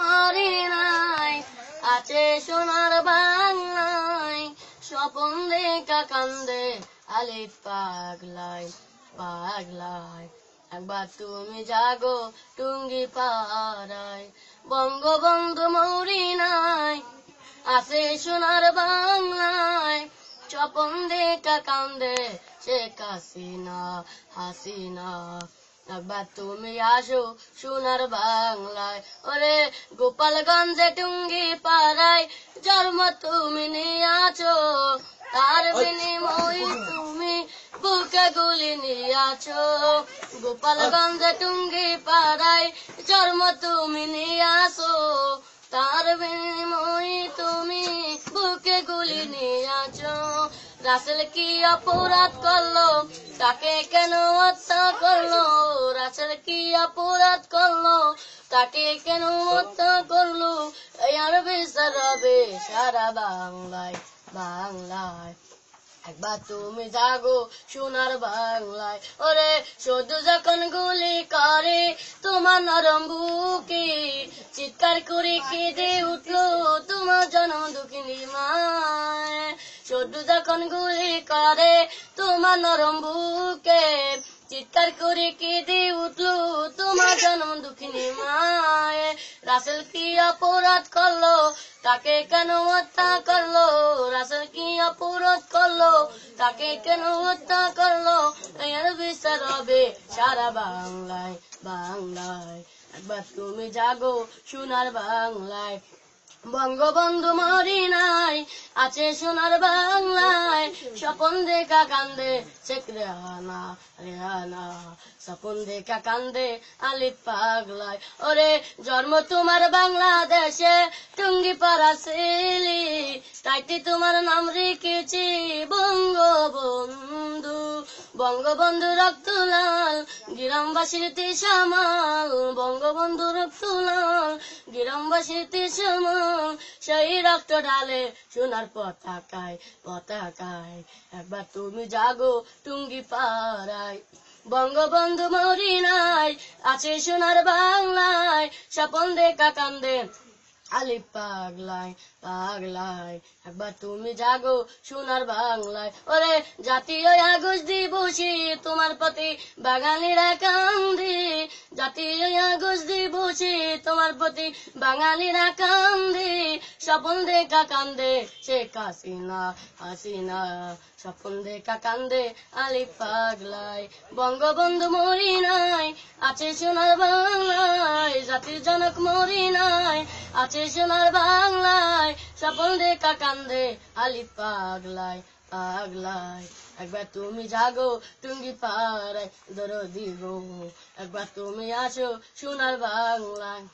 মারি নাই, আছে সোনার বাংলায়, স্বপন দেখা কান্দে আলি পাগলায় পাগলায়। একবার তুমি জাগো টুঙ্গি পাড়ায়, বঙ্গবন্ধু মৌরি নাই আছে সোনার বাংলায়, স্বপন দেখা কান্দে শেখ হাসিনা হাসিনা। একবার তুমি আসো সোনার বাংলায়। ওরে গোপালগঞ্জে টুঙ্গি পাড়ায় জন্ম তুমি নিয়ে আছো তার বিনিময় তুমি বুকে গুলি নিয়ে আছো গোপালগঞ্জে টুঙ্গি পাড়ায় জন্ম তুমি নিয়ে আসো তার বিনিময় তুমি বুকে গুলি নিয়ে আছো রাসেল কি অপরাধ করল তাকে কেন হত্যা করল? রাসেল কি অপরাধ করল? তাকে কেন হত্যা করল? এই আর বিচার সারা বাংলায় বাংলায়। একবার তুমি জাগো সোনার বাংলায়। ওরে শুধু যখন গুলি করে, তোমার নরম বুকে চিৎকার করে কেঁদে উঠল তোমার জনম দুঃখিনী মায়। শুধু যখন গুলি করে, তোমার নরম বুকে চিৎকার করে কেঁদে উঠল, তোমার জন্ম দুঃখিনী মায়। রাসেল কি অপরাধ করল? তাকে কেন হত্যা করল? রাসেল কি অপরাধ করল? তাকে কেন হত্যা করল? এর বিচার হবে সারা বাংলায় বাংলায়। একবার তুমি জাগো সোনার বাংলায়। বঙ্গবন্ধু মরি নাই, আছে সোনার বাংলায়। স্বপন দেখা কান্দে শেখ রেহানা রেহানা। স্বপন দেখা কান্দে আলি পাগলায়। ওরে, জন্ম তোমার বাংলাদেশে টুঙ্গি পাড়া সেলি। তাইতে তোমার নাম রেখেছি বঙ্গবন্ধু। বঙ্গবন্ধু রক্তলাল, গ্রামবাসীর তিসামাল। বঙ্গবন্ধু রক্তলাল, গ্রামবাসীর তিসামাল। সেই রক্ত ঢালে সোনার পতাকায় পতাকায়। একবার তুমি জাগো টুঙ্গি পাড়ায় বঙ্গবন্ধু মরি নাই আছে সোনার বাংলায়, স্বপন দেখা কান্দে আলি পাগলায় পাগলায়। একবার তুমি জাগো সোনার বাংলায়, ওরে জাতীয় আগস্ট দিবসে, তোমার প্রতি বাঙালিরা কান্দে। জাতীয় আগস্ট দিবসে তোমার প্রতি বাঙালিরা কান্দে, স্বপন দেখা কান্দে শেখ হাসিনা হাসিনা। স্বপন দেখা কান্দে আলি পাগলায়, বঙ্গবন্ধু মরি নাই আছে সোনার বাংলায়, জাতির জনক মরি নাই আছে সোনার বাংলায়, স্বপন দেখা কান্দে আলি পাগলায়। পাগলায় একবার তুমি জাগো টুঙ্গি পাড়ায় ধরো দিগো একবার তুমি আসো সোনার বাংলায়।